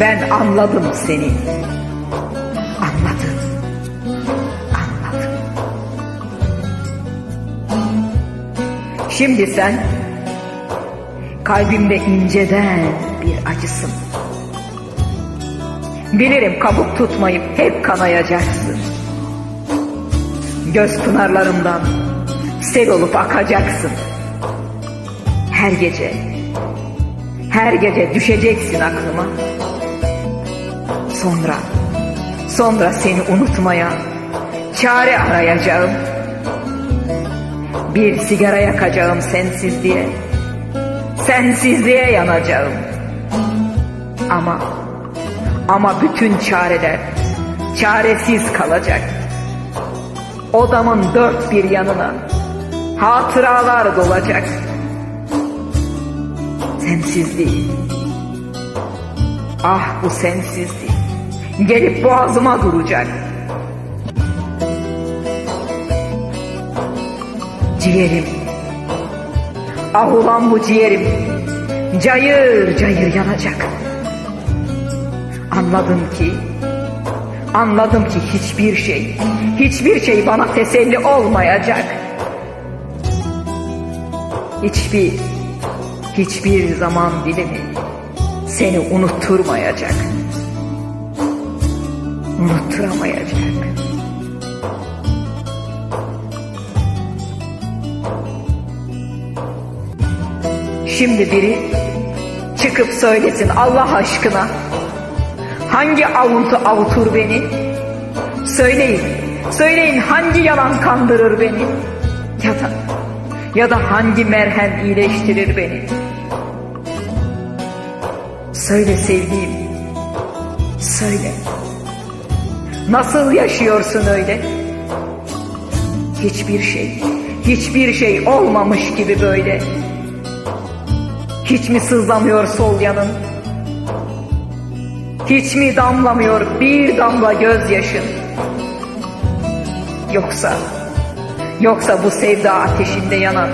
Ben anladım seni. Anladım. Anladım. Şimdi sen kalbimde inceden bir acısın. Bilirim kabuk tutmayıp hep kanayacaksın. Göz pınarlarımdan sel olup akacaksın. Her gece, her gece düşeceksin aklıma. Sonra, sonra seni unutmaya çare arayacağım. Bir sigara yakacağım sensizliğe. Sensizliğe yanacağım. Ama, ama bütün çareler çaresiz kalacak. Odamın dört bir yanına hatıralar dolacak. Sensizliği. Ah bu sensizlik. Gelip boğazıma duracak. Ciğerim. Ah ulan bu ciğerim. Cayır cayır yanacak. Anladım ki Anladım ki hiçbir şey, hiçbir şey bana teselli olmayacak. Hiçbir, hiçbir zaman dilimi seni unutturmayacak. Unutturamayacak. Şimdi biri çıkıp söylesin Allah aşkına. Hangi avutu avutur beni? Söyleyin, söyleyin hangi yalan kandırır beni? Ya da, ya da hangi merhem iyileştirir beni? Söyle sevdiğim, söyle. Nasıl yaşıyorsun öyle? Hiçbir şey, hiçbir şey olmamış gibi böyle. Hiç mi sızlamıyor sol yanın? Hiç mi damlamıyor bir damla gözyaşın? Yoksa, yoksa bu sevda ateşinde yanan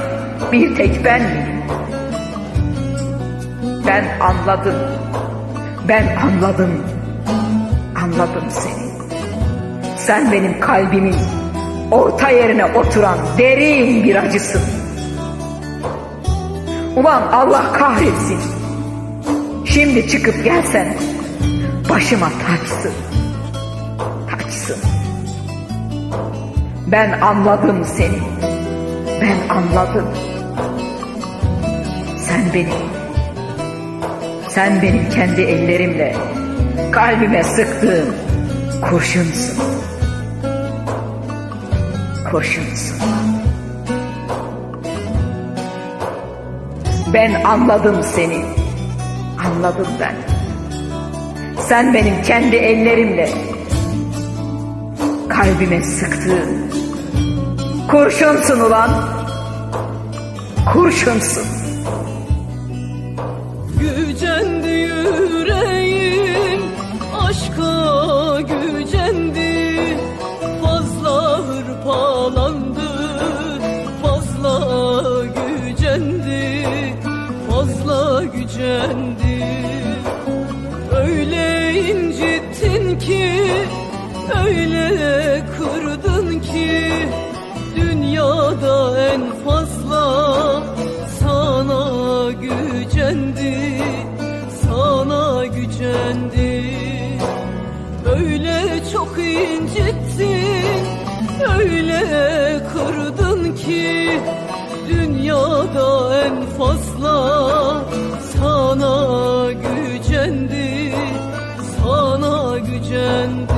bir tek ben miyim? Ben anladım, ben anladım, anladım seni. Sen benim kalbimin orta yerine oturan derin bir acısın. Ulan Allah kahretsin. Şimdi çıkıp gelsen başıma taçsın. Taçsın. Ben anladım seni. Ben anladım. Sen benim. Sen benim kendi ellerimle kalbime sıktığım kurşunsun. Kurşunsun. Ben anladım seni. Anladım ben. Sen benim kendi ellerimle kalbime sıktığın kurşunsun ulan. Kurşunsun. Gücendi yüreğim gücendi Öyle incittin ki öyle kırdın ki Dünyada en fazla sana gücendi Sana gücendi. Öyle çok incittin Öyle kırdın ki dünyada en fazla sana gücendi sana gücendi.